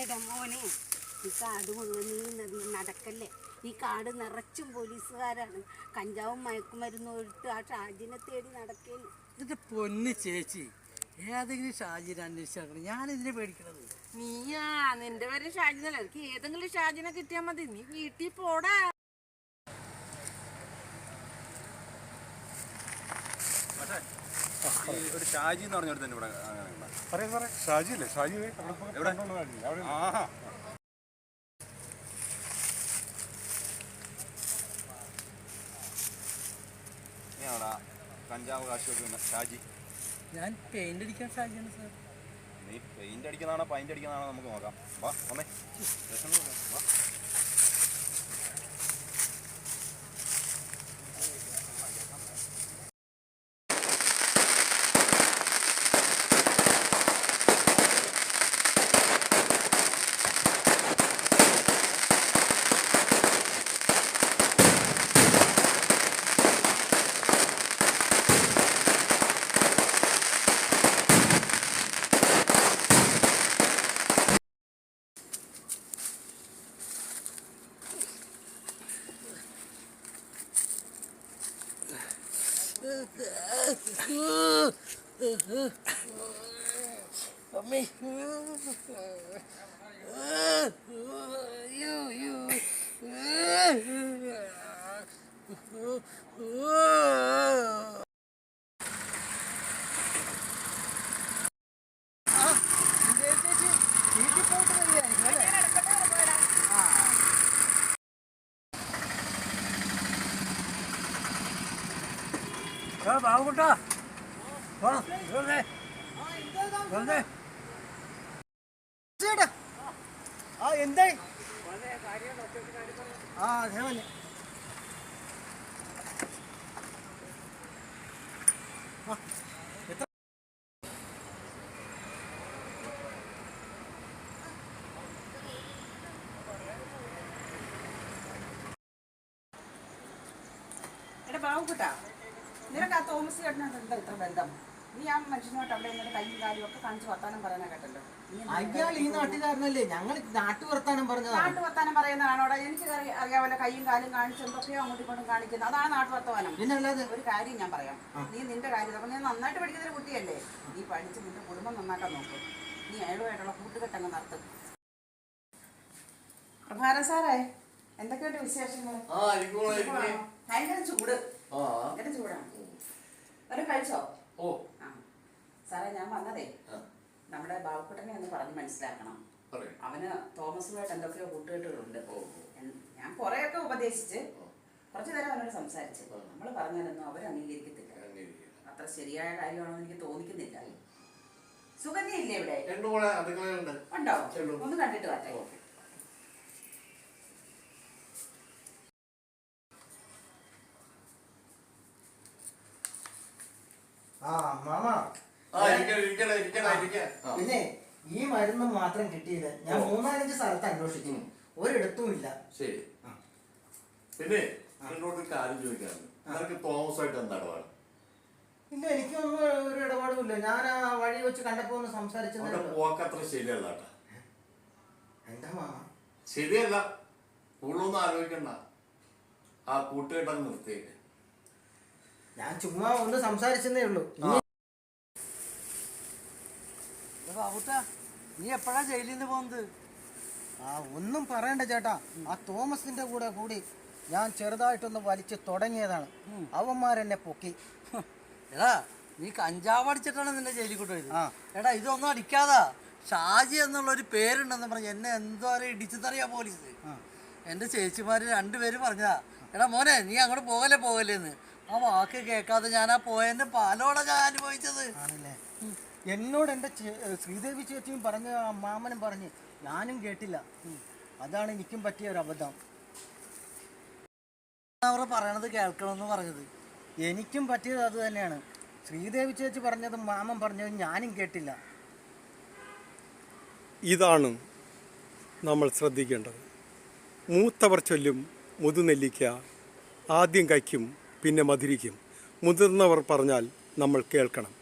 എടാ മോനെ ഈ കാട് മുഴുവൻ നീ നടക്കല്ലേ? ഈ കാട് നിറച്ചും പോലീസുകാരാണ്. കഞ്ചാവും മയക്കുമരുന്നും ഇട്ട് ആ ഷാജിനെ തേടി നടക്കേ ഇതിന്റെ പൊന്ന് ചേച്ചി. ഏതെങ്കിലും ഷാജിനെ അന്വേഷിച്ചാക്കണം ഞാൻ ഇതിനെ പേടിക്കണത്. നീയാ നിന്റെ പേര് ഷാജിനല്ല? എനിക്ക് ഏതെങ്കിലും ഷാജിനെ കിട്ടിയാ മതി. നീ വീട്ടിൽ പോടാ. ഒരു ഷാജി എന്ന് പറഞ്ഞൊരു തന്നെ ഇവിടെ അങ്ങനെ? പറയാം പറയാം. ഷാജി അല്ലേ ഷാജി കഞ്ചാവ് കാശ് ഷാജി. ഞാൻ പെയിന്റ് അടിക്കാൻ ഷാജിയാണ് സാർ നീ പെയിന്റ് അടിക്കുന്നതാണോ പൈന്റ് അടിക്കുന്നതാണോ നമുക്ക് നോക്കാം. വാ വന്നേ. Mami. You, you. ബാബുട്ടാ വാ വെറുതെ വെറുതെ ആ എന്തായി ആ അതേപോലെ എടാ ബാബുക്കുട്ടാ. നിനക്ക് ആ തോമസ് ചേട്ടനായിട്ട് എന്താ ഇത്ര ബന്ധം? നീ ആ മനുഷ്യനോട്ട് അവിടെ നിന്നൊരു കൈയും കാര്യം ഒക്കെ കാണിച്ച് വർത്താനം പറയാനാ കേട്ടല്ലോ. അയാൾ ഈ നാട്ടുകാരനല്ലേ? ഞങ്ങൾ നാട്ടു വർത്താനം പറഞ്ഞത് നാട്ടു വർത്താനം പറയുന്നതാണോടാ? എനിക്ക് അറി- അറിയാമല്ലോ കൈയും കാലും കാണിച്ച് എന്തൊക്കെയോ അങ്ങോട്ടും ഇങ്ങോട്ടും കാണിക്കുന്നത് അതാണ് നാട്ടു വർത്തമാനം പിന്നെ ഒരു കാര്യം ഞാൻ പറയാം. നീ നിന്റെ കാര്യം അപ്പൊ നീ നന്നായിട്ട് പഠിക്കുന്ന ഒരു കുട്ടിയല്ലേ? നീ പഠിച്ച് നിന്റെ കുടുംബം നന്നാക്കാൻ നോക്കും. നീ അയാളുമായിട്ടുള്ള കൂട്ടുകെട്ടങ്ങ് നടത്തും. പ്രഭാരം സാറേ എന്തൊക്കെയുണ്ട് വിശേഷങ്ങൾ? ഭയങ്കര ചൂട്. ഭയങ്കര ചൂടാണ്. ഒരു കഴിച്ചോ? ഓ. ആ. സാറേ ഞാൻ വന്നതേ. നമ്മുടെ ബാബുക്കുട്ടനെ ഒന്ന് പറഞ്ഞ് മനസ്സിലാക്കണം. അവന് തോമസുമായിട്ട് എന്തൊക്കെയോ കൂട്ടുകെട്ടുകളുണ്ട്. ഞാൻ കുറെയൊക്കെ ഉപദേശിച്ച് കുറച്ചു നേരം അവനോട് സംസാരിച്ച്. നമ്മൾ പറഞ്ഞാലൊന്നും അവർ അംഗീകരിക്കത്തില്ല. അത്ര ശരിയായ കാര്യമാണെന്ന് എനിക്ക് തോന്നിക്കുന്നില്ല. സുഗന്ധിയില്ലേ ഇവിടെ? ഉണ്ടോ. ഒന്ന് കണ്ടിട്ട് വരട്ടെ. ആ മാമ. പിന്നെ ഈ മരുന്ന് മാത്രം കിട്ടിയില്ല ഞാൻ മൂന്നാലഞ്ച് സ്ഥലത്ത് അന്വേഷിച്ചു. ഒരിടത്തും ഇല്ല. ശരി. പിന്നെ എന്നോട് കാര്യം ചോദിക്കാറുണ്ട് നിനക്ക് തോമസ് ആയിട്ട് എന്താ ഇടപാട്? ഇല്ല എനിക്കൊന്നും ഒരു ഇടപാടുമില്ല ഞാൻ ആ വഴി വെച്ച് കണ്ടപ്പോ ഒന്ന് സംസാരിച്ചതേ പോക്കത്ര. ശരിയല്ല എന്താ മാമ? ശരിയല്ല. കൂടുതലൊന്നും ആലോചിക്കണ്ട. ആ കൂട്ടുകെട്ടങ്ങ് നിർത്തിയേക്ക്. ഞാൻ ചുമ്മാ ഒന്ന് സംസാരിച്ചതേ ഉള്ളൂ. ബാബുട്ടാ നീ എപ്പോഴാ ജയിലിൽ നിന്ന് പോകുന്നത്? ആ ഒന്നും പറയണ്ട ചേട്ടാ. ആ തോമസിന്റെ കൂടെ കൂടി ഞാൻ ചെറുതായിട്ടൊന്ന് വലിച്ചു തുടങ്ങിയതാണ്. അവന്മാരെന്നെ പൊക്കി. എടാ നീ കഞ്ചാവ് അടിച്ചിട്ടാണ് നിന്നെ ജയിലിൽ കൊണ്ടുപോയത്. എടാ ഇതൊന്നും അടിക്കാതാ. ഷാജി എന്നുള്ള ഒരു പേരുണ്ടെന്ന് പറഞ്ഞ് എന്നെ എന്തോരം ഇടിച്ചതറിയാ പോലീസ്. എന്റെ ചേച്ചിമാര് രണ്ടുപേരും പറഞ്ഞതാ. എടാ മോനെ നീ അങ്ങോട്ട് പോകല്ലേ പോകല്ലേ എന്ന് ആ വാക്ക് കേൾക്കാതെ ഞാൻ ആ പോയതിന്റെ പാലോടെ ഞാൻ അനുഭവിച്ചത്. ആണല്ലേ? എന്നോട് എന്റെ ശ്രീദേവി ചേച്ചിയും പറഞ്ഞ ആ മാമനും പറഞ്ഞ് ഞാനും കേട്ടില്ല. അതാണ് എനിക്കും പറ്റിയ ഒരു അബദ്ധം. അവർ പറയണത് കേൾക്കണമെന്ന് പറഞ്ഞത്. എനിക്കും പറ്റിയത് അത് തന്നെയാണ്. ശ്രീദേവി ചേച്ചി പറഞ്ഞതും മാമൻ പറഞ്ഞതും ഞാനും കേട്ടില്ല. ഇതാണ് നമ്മൾ ശ്രദ്ധിക്കേണ്ടത്. മൂത്തവർ ചൊല്ലും മുതുനെല്ലിക്ക ആദ്യം കയ്ക്കും പിന്നെ മധുരിക്കും. മുതിർന്നവർ പറഞ്ഞാൽ നമ്മൾ കേൾക്കണം.